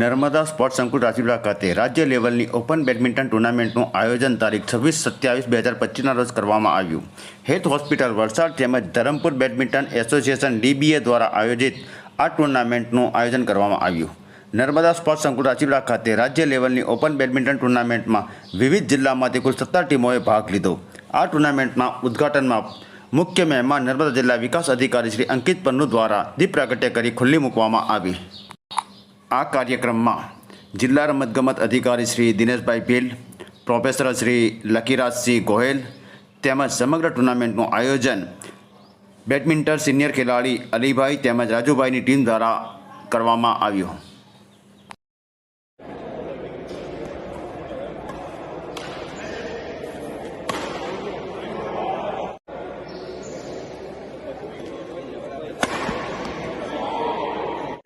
Narmada sports સંકુલ રાજપીપળા ખાતે રાજ્ય લેવલની ઓપન બેડમિન્ટન ટુર્નામેન્ટનું આયોજન તારીખ છવ્વીસ સત્યાવીસ બે હજાર પચીસના રોજ કરવામાં આવ્યું. હેલ્થ હોસ્પિટલ વલસાડ તેમજ ધરમપુર બેડમિન્ટન એસોસિએશન ડીબીએ દ્વારા આયોજિત આ ટુર્નામેન્ટનું આયોજન કરવામાં આવ્યું. નર્મદા સ્પોર્ટ્સ સંકુલ રાજપીપળા ખાતે રાજ્ય લેવલની ઓપન બેડમિન્ટન ટુર્નામેન્ટમાં વિવિધ જિલ્લામાંથી કુલ સત્તર ટીમોએ ભાગ લીધો. આ ટુર્નામેન્ટના ઉદ્ઘાટનમાં મુખ્ય મહેમાન નર્મદા જિલ્લા વિકાસ અધિકારી શ્રી અંકિત પન્નુ દ્વારા દીપ પ્રાગટ્ય કરી ખુલ્લી મૂકવામાં આવી. આ કાર્યક્રમમાં જિલ્લા રમતગમત અધિકારી શ્રી દિનેશભાઈ ભીલ, પ્રોફેસર શ્રી લકીરાજસિંહ ગોહેલ તેમજ સમગ્ર ટુર્નામેન્ટનું આયોજન બેડમિન્ટન સિનિયર ખેલાડી અલીભાઈ તેમજ રાજુભાઈની ટીમ દ્વારા કરવામાં આવ્યું.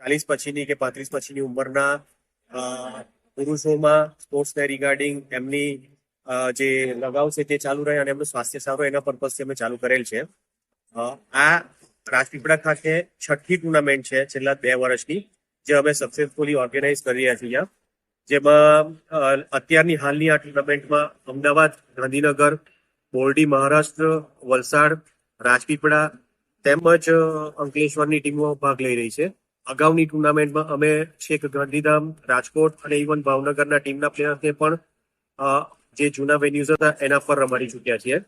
ચાલીસ પછીની કે પાંત્રીસ પછીની ઉંમરના પુરુષોમાં સ્પોર્ટ્સને રિગાર્ડિંગ એમની જે લગાવ છે તે ચાલુ રહે અને એમનું સ્વાસ્થ્ય સારું, એના પર્પઝથી અમે ચાલુ કરેલ છે. આ રાજપીપળા ખાતે છઠ્ઠી ટુર્નામેન્ટ છે છેલ્લા બે વર્ષની જે અમે સક્સેસફુલી ઓર્ગેનાઇઝ કરી રહ્યા છીએ જેમાં અત્યારની હાલની આ ટુર્નામેન્ટમાં અમદાવાદ, ગાંધીનગર, બોરડી, મહારાષ્ટ્ર, વલસાડ, રાજપીપળા તેમજ અંકલેશ્વરની ટીમો ભાગ લઈ રહી છે. અગાઉની ટુર્નામેન્ટમાં અમે છેક ગાંધીધામ, રાજકોટ અને ઇવન ભાવનગરના ટીમના પ્લેયર્સને પણ જે જૂના વેન્યુઝ હતા એના પર રમાડી ચૂક્યા છીએ.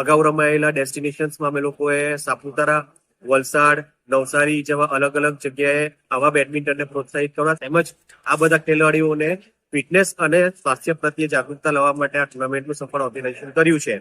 અગાઉ રમાયેલા ડેસ્ટિનેશન્સમાં અમે લોકોએ સાપુતારા, વલસાડ, નવસારી જેવા અલગ અલગ જગ્યાએ આવા બેડમિન્ટનને પ્રોત્સાહિત કરવા તેમજ આ બધા ખેલાડીઓને ફિટનેસ અને સ્વાસ્થ્ય પ્રત્યે જાગૃતતા લાવવા માટે આ ટુર્નામેન્ટનું સફળ ઓર્ગેનાઇઝેશન કર્યું છે.